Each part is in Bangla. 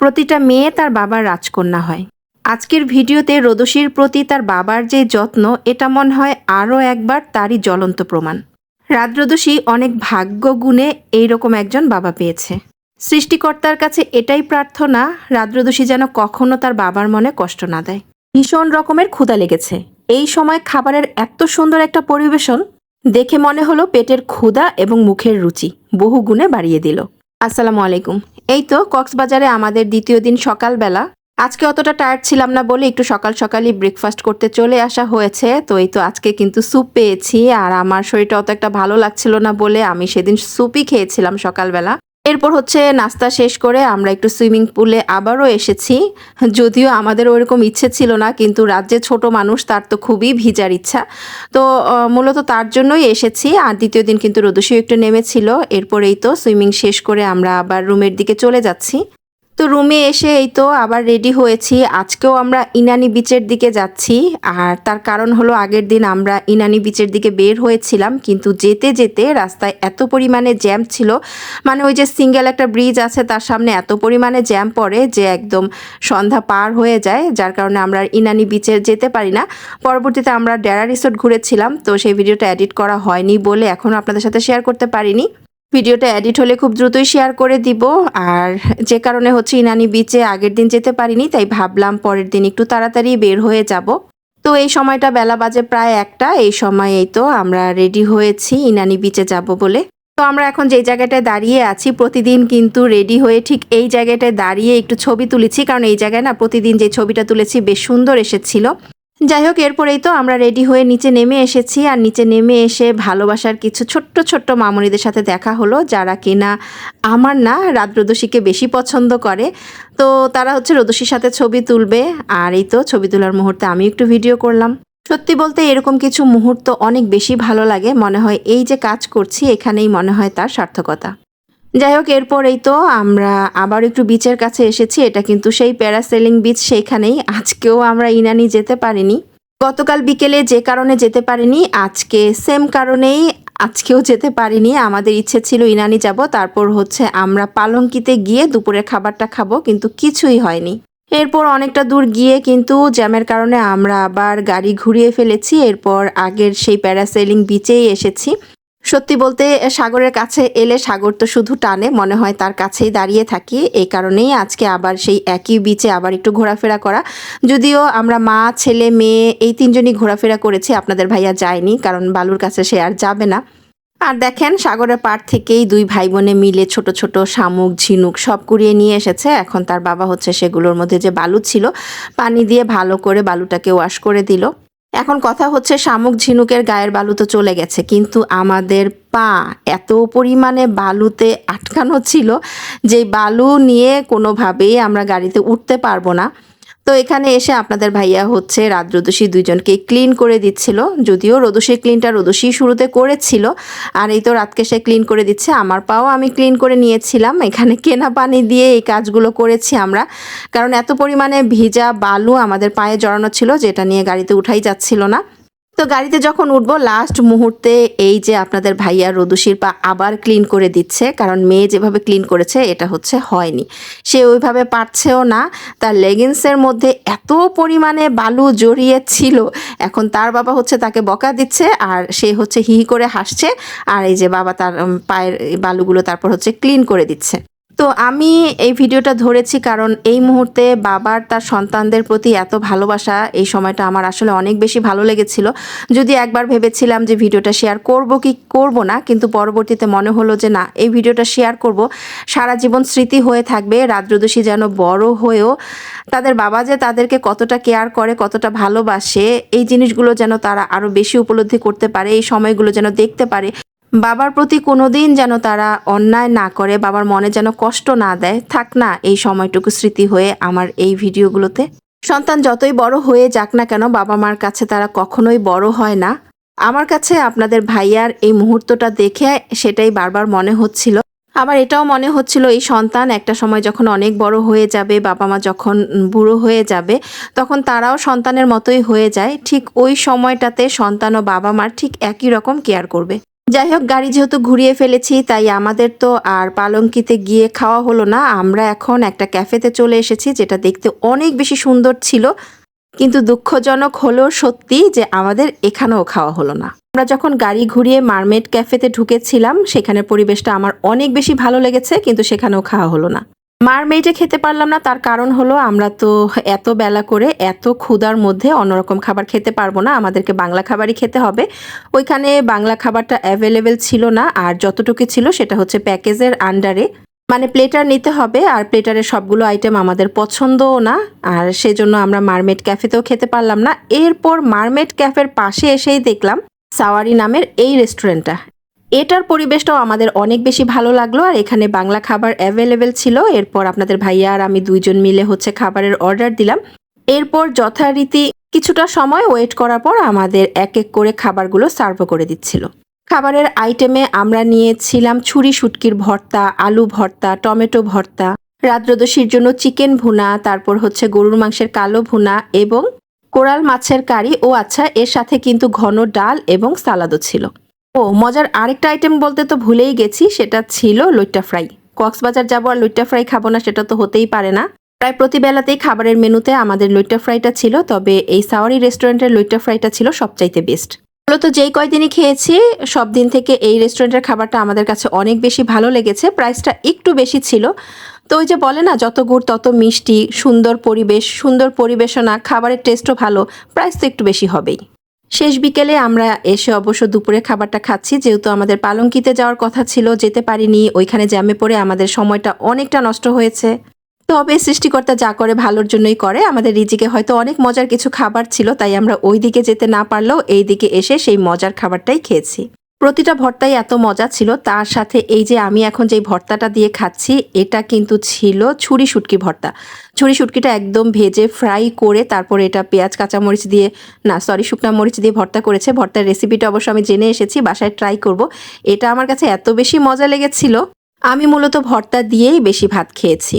প্রতিটা মেয়ে তার বাবার রাজকন্যা হয়। আজকের ভিডিওতে রোদসীর প্রতি তার বাবার যে যত্ন, এটা মনে হয় আরও একবার তারই জ্বলন্ত প্রমাণ। রাদ্রদোষী অনেক ভাগ্য গুণে এইরকম একজন বাবা পেয়েছে। সৃষ্টিকর্তার কাছে এটাই প্রার্থনা রাদ্রদোষী যেন কখনো তার বাবার মনে কষ্ট না দেয়। ভীষণ রকমের ক্ষুধা লেগেছে। এই সময় খাবারের এত সুন্দর একটা পরিবেশন, দেখে মনে হলো পেটের ক্ষুধা এবং মুখের রুচি বহু গুণে বাড়িয়ে দিল। আসসালামু আলাইকুম। এই তো কক্সবাজারে আমাদের দ্বিতীয় দিন সকালবেলা। আজকে অতটা টায়ার্ড ছিলাম না বলে একটু সকাল সকালই ব্রেকফাস্ট করতে চলে আসা হয়েছে। তো এই তো আজকে কিন্তু স্যুপ পেয়েছি আর আমার শরীরটা অত একটা ভালো লাগছিল না বলে আমি সেদিন স্যুপই খেয়েছিলাম সকালবেলা। এরপর হচ্ছে নাস্তা শেষ করে আমরা একটু সুইমিং পুলে আবারও এসেছি। যদিও আমাদের ওরকম ইচ্ছে ছিল না, কিন্তু রাজ্যে ছোট মানুষ তার তো খুবই ভিজার ইচ্ছা। তো মূলত তার জন্যই এসেছি। আর দ্বিতীয় দিন কিন্তু রোদসিও একটু নেমেছিল। এরপরেই তো সুইমিং শেষ করে আমরা আবার রুমের দিকে চলে যাচ্ছি। তো রুমে এসে এই তো আবার রেডি হয়েছি। আজকেও আমরা ইনানি বিচের দিকে যাচ্ছি। আর তার কারণ হলো আগের দিন আমরা ইনানি বিচের দিকে বের হয়েছিলাম। কিন্তু যেতে যেতে রাস্তায় এত পরিমাণে জ্যাম ছিল। মানে ওই যে সিঙ্গেল একটা ব্রিজ আছে তার সামনে এত পরিমাণে জ্যাম পড়ে যে একদম সন্ধ্যা পার হয়ে যায়। যার কারণে আমরা ইনানি বিচে যেতে পারি না। পরবর্তীতে আমরা ডেরা রিসোর্ট ঘুরেছিলাম। তো সেই ভিডিওটা এডিট করা হয়নি বলে এখনও আপনাদের সাথে শেয়ার করতে পারিনি। ভিডিওটা এডিট হলে খুব দ্রুতই শেয়ার করে দিব। আর যে কারণে হচ্ছে ইনানি বিচে আগের দিন যেতে পারিনি, তাই ভাবলাম পরের দিন একটু তাড়াতাড়ি বের হয়ে যাব। তো এই সময়টা বেলা বাজে প্রায় একটা, এই সময় এই তো আমরা রেডি হয়েছি ইনানি বিচে যাব বলে। তো আমরা এখন যেই জায়গাটায় দাঁড়িয়ে আছি, প্রতিদিন কিন্তু রেডি হয়ে ঠিক এই জায়গাটায় দাঁড়িয়ে একটু ছবি তুলেছি। কারণ এই জায়গায় না প্রতিদিন যে ছবিটা তুলেছি বেশ সুন্দর এসেছিল। যাই হোক এরপরেই তো আমরা রেডি হয়ে নিচে নেমে এসেছি আর নিচে নেমে এসে ভালোবাসার কিছু ছোট্ট ছোট্ট মামনিদের সাথে দেখা হলো, যারা কিনা আমার না রাত রোদসীকে বেশি পছন্দ করে। তো তারা হচ্ছে রোদসীর সাথে ছবি তুলবে আর এই তো ছবি তোলার মুহূর্তে আমি একটু ভিডিও করলাম। সত্যি বলতে এরকম কিছু মুহূর্ত অনেক বেশি ভালো লাগে। মনে হয় এই যে কাজ করছি, এখানেই মনে হয় তার সার্থকতা। যাই হোক এরপরেই তো আমরা আবার একটু বিচের কাছে এসেছি। এটা কিন্তু সেই প্যারাসেলিং বিচ সেইখানেই। আজকেও আমরা ইনানি যেতে পারিনি। গতকাল বিকেলে যে কারণে যেতে পারিনি, আজকে সেম কারণেই আজকেও যেতে পারিনি। আমাদের ইচ্ছে ছিল ইনানি যাব। তারপর হচ্ছে আমরা পালঙ্কিতে গিয়ে দুপুরের খাবারটা খাব, কিন্তু কিছুই হয়নি। এরপর অনেকটা দূর গিয়ে কিন্তু জ্যামের কারণে আমরা আবার গাড়ি ঘুরিয়ে ফেলেছি। এরপর আগের সেই প্যারাসেলিং বিচেই এসেছি। সত্যি বলতে, সাগরের কাছে এলে সাগর তো শুধু টানে, মনে হয় তার কাছেই দাঁড়িয়ে থাকি। এই কারণেই আজকে আবার সেই একই বিচে আবার একটু ঘোরাফেরা করা। যদিও আমরা মা, ছেলে, মেয়ে এই তিনজনই ঘোরাফেরা করেছি, আপনাদের ভাইয়া যায়নি, কারণ বালুর কাছে সে আর যাবে না। আর দেখেন, সাগরের পাড় থেকেই দুই ভাই বোনে মিলে ছোট ছোট শামুক, ঝিনুক সব কুড়িয়ে নিয়ে এসেছে। এখন তার বাবা হচ্ছে সেগুলোর মধ্যে যে বালু ছিল, পানি দিয়ে ভালো করে বালুটাকে ওয়াশ করে দিল। এখন কথা হচ্ছে শামুক ঝিনুকের গায়ের বালু তো চলে গেছে, কিন্তু আমাদের পা এত পরিমাণে বালুতে আটকানো ছিল যে বালু নিয়ে কোনোভাবেই আমরা গাড়িতে উঠতে পারব না। তো এখানে এসে আপনাদের ভাইয়া হচ্ছে রাত রোদসী দুইজনকে ক্লিন করে দিচ্ছিল। যদিও রোদসী ক্লিনটা রোদসী শুরুতে করেছিল। আর এই তো রাতকে সে ক্লিন করে দিচ্ছে। আমার পাও আমি ক্লিন করে নিয়েছিলাম। এখানে কেনা পানি দিয়ে এই কাজগুলো করেছি আমরা। কারণ এত পরিমাণে ভিজা বালু আমাদের পায়ে জড়ানো ছিল, যেটা নিয়ে গাড়িতে উঠাই যাচ্ছিল না। তো গাড়িতে যখন উঠবো লাস্ট মুহূর্তে এই যে আপনাদের ভাইয়া রদুশির পা আবার ক্লিন করে দিচ্ছে, কারণ মেয়ে যেভাবে ক্লিন করেছে, এটা হচ্ছে হয়নি। সে ওইভাবে পারছেও না, তার লেগিংসের মধ্যে এত পরিমাণে বালু জড়িয়ে ছিল, এখন তার বাবা হচ্ছে তাকে বকা দিচ্ছে, আর সে হচ্ছে হি করে হাসছে, আর এই যে বাবা তার পায়ের বালুগুলো তারপর হচ্ছে ক্লিন করে দিচ্ছে। তো আমি এই ভিডিওটা ধরেছি কারণ এই মুহূর্তে বাবার তার সন্তানদের প্রতি এত ভালোবাসা, এই সময়টা আমার আসলে অনেক বেশি ভালো লেগেছিল। যদি একবার ভেবেছিলাম যে ভিডিওটা শেয়ার করব কি করব না, কিন্তু পরবর্তীতে মনে হলো যে না, এই ভিডিওটা শেয়ার করব। সারা জীবন স্মৃতি হয়ে থাকবে রাদ্রদোষী যেন বড় হয়েও তাদের বাবা যে তাদেরকে কতটা কেয়ার করে, কতটা ভালোবাসে, এই জিনিসগুলো যেন তারা আরও বেশি উপলব্ধি করতে পারে, এই সময়গুলো যেন দেখতে পারে। বাবার প্রতি কোনোদিন যেন তারা অন্যায় না করে, বাবার মনে যেন কষ্ট না দেয়, থাক না এই সময়টুকু স্মৃতি হয়ে আমার এই ভিডিওগুলোতে। সন্তান যতই বড় হয়ে যাক না কেন, বাবা মার কাছে তারা কখনোই বড় হয় না। আমার কাছে আপনাদের ভাইয়ার এই মুহূর্তটা দেখে সেটাই বারবার মনে হচ্ছিল। আমার এটাও মনে হচ্ছিল, এই সন্তান একটা সময় যখন অনেক বড় হয়ে যাবে, বাবা মা যখন বুড়ো হয়ে যাবে, তখন তারাও সন্তানের মতোই হয়ে যায়। ঠিক ওই সময়টাতে সন্তান ও বাবা মার ঠিক একই রকম কেয়ার করবে। যাই হোক গাড়ি যেহেতু ঘুরিয়ে ফেলেছি, তাই আমাদের তো আর পালঙ্কিতে গিয়ে খাওয়া হলো না। আমরা এখন একটা ক্যাফেতে চলে এসেছি, যেটা দেখতে অনেক বেশি সুন্দর ছিল, কিন্তু দুঃখজনক হলো সত্যি যে আমাদের এখানেও খাওয়া হলো না। আমরা যখন গাড়ি ঘুরিয়ে মার্মেড ক্যাফেতে ঢুকেছিলাম সেখানে পরিবেশটা আমার অনেক বেশি ভালো লেগেছে, কিন্তু সেখানেও খাওয়া হলো না। মারমেইডে খেতে পারলাম না, তার কারণ হলো আমরা তো এত বেলা করে এত ক্ষুধার মধ্যে অন্যরকম খাবার খেতে পারব না, আমাদেরকে বাংলা খাবারই খেতে হবে। ওইখানে বাংলা খাবারটা অ্যাভেলেবেল ছিল না, আর যতটুকু ছিল সেটা হচ্ছে প্যাকেজের আন্ডারে মানে প্লেটার নিতে হবে, আর প্লেটারের সবগুলো আইটেম আমাদের পছন্দও না, আর সেজন্য আমরা মারমেড ক্যাফেতেও খেতে পারলাম না। এরপর মারমেড ক্যাফের পাশে এসেই দেখলাম সাওয়ারি নামের এই রেস্টুরেন্টটা এটার পরিবেশটাও আমাদের অনেক বেশি ভালো লাগল, আর এখানে বাংলা খাবার অ্যাভেলেবেল ছিল। এরপর আপনাদের ভাইয়া আর আমি দুইজন মিলে হচ্ছে খাবারের অর্ডার দিলাম। এরপর যথারীতি কিছুটা সময় ওয়েট করার পর আমাদের এক এক করে খাবারগুলো সার্ভ করে দিচ্ছিল। খাবারের আইটেমে আমরা নিয়েছিলাম ছুরি, শুটকির ভর্তা, আলু ভর্তা, টমেটো ভর্তা, রাত্রদশীর জন্য চিকেন ভুনা, তারপর হচ্ছে গরুর মাংসের কালো ভুনা এবং কোরাল মাছের কারি। ও আচ্ছা এর সাথে কিন্তু ঘন ডাল এবং সালাদও ছিল। ও, মজার আরেকটা আইটেম বলতে তো ভুলেই গেছি, সেটা ছিল লইট্টা ফ্রাই। কক্সবাজার যাব আর লইট্টা ফ্রাই খাব না, সেটা তো হতেই পারে না। প্রায় প্রতিবেলাতেই খাবারের মেনুতে আমাদের লইট্টা ফ্রাইটা ছিল, তবে এই সাওয়ারি রেস্টুরেন্টের লইট্টা ফ্রাইটা ছিল সবচাইতে বেস্ট মূলত যেই কয়দিনই খেয়েছি, সব দিন থেকে এই রেস্টুরেন্টের খাবারটা আমাদের কাছে অনেক বেশি ভালো লেগেছে প্রাইসটা একটু বেশি ছিল। তো ওই যে বলে না, যত গুড় তত মিষ্টি, সুন্দর পরিবেশ, সুন্দর পরিবেশনা, খাবারের টেস্টও ভালো প্রাইস তো একটু বেশি হবেই। শেষ বিকেলে আমরা এসে অবশ্য দুপুরে খাবারটা খাচ্ছি। যেহেতু আমাদের পালঙ্কিতে যাওয়ার কথা ছিল, যেতে পারিনি। ওইখানে জ্যামে পড়ে আমাদের সময়টা অনেকটা নষ্ট হয়েছে। তবে সৃষ্টিকর্তা যা করে ভালোর জন্যই করে। আমাদের রিজিকে হয়তো অনেক মজার কিছু খাবার ছিল, তাই আমরা ওই দিকে যেতে না পারলেও এই দিকে এসে সেই মজার খাবারটাই খেয়েছি। প্রতিটা ভর্তাই এত মজা ছিল, তার সাথে এই যে আমি এখন যে ভর্তাটা দিয়ে খাচ্ছি, এটা কিন্তু ছিল ছুরি শুটকি ভর্তা। ছুরি শুটকিটা একদম ভেজে ফ্রাই করে তারপর এটা পেঁয়াজ, কাঁচামরিচ দিয়ে, না সরি শুকনা মরিচ দিয়ে ভর্তা করেছে। ভর্তার রেসিপিটা অবশ্য আমি জেনে এসেছি, বাসায় ট্রাই করব। এটা আমার কাছে এত বেশি মজা লেগেছিল, আমি মূলত ভর্তা দিয়েই বেশি ভাত খেয়েছি।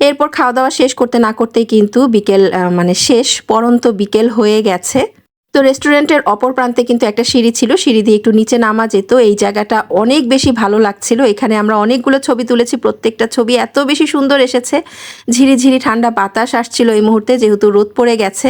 এরপর খাওয়া দাওয়া শেষ করতে না করতেই কিন্তু বিকেল মানে শেষ, পরন্ত বিকেল হয়ে গেছে। তো রেস্টুরেন্টের অপর প্রান্তে কিন্তু একটা সিঁড়ি ছিল। সিঁড়ি দিয়ে একটু নিচে নামা যেত। এই জায়গাটা অনেক বেশি ভালো লাগছিল। এখানে আমরা অনেকগুলো ছবি তুলেছি। প্রত্যেকটা ছবি এত বেশি সুন্দর এসেছে। ঝিরিঝিরি ঠান্ডা বাতাস আসছিল এই মুহূর্তে, যেহেতু রোদ পড়ে গেছে।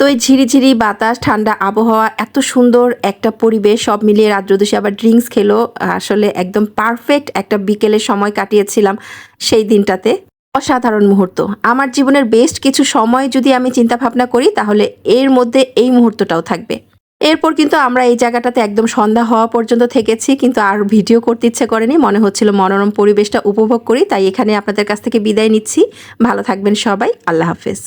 তো এই ঝিরিঝিরি বাতাস, ঠান্ডা আবহাওয়া, এত সুন্দর একটা পরিবেশ, সব মিলিয়ে রাত্রদোষী আবার ড্রিঙ্কস খেলো। আসলে একদম পারফেক্ট একটা বিকেলের সময় কাটিয়েছিলাম সেই দিনটাতে। অসাধারণ মুহূর্ত। আমার জীবনের বেস্ট কিছু সময় যদি আমি চিন্তা ভাবনা করি, তাহলে এর মধ্যে এই মুহূর্তটাও থাকবে। এরপর কিন্তু আমরা এই জায়গাটাতে একদম সন্ধ্যা হওয়া পর্যন্ত থেকেছি, কিন্তু আর ভিডিও করতে ইচ্ছে করেনি। মনে হচ্ছিল মনোরম পরিবেশটা উপভোগ করি, তাই এখানে আপনাদের কাছ থেকে বিদায় নিচ্ছি। ভালো থাকবেন সবাই। আল্লাহ হাফেজ।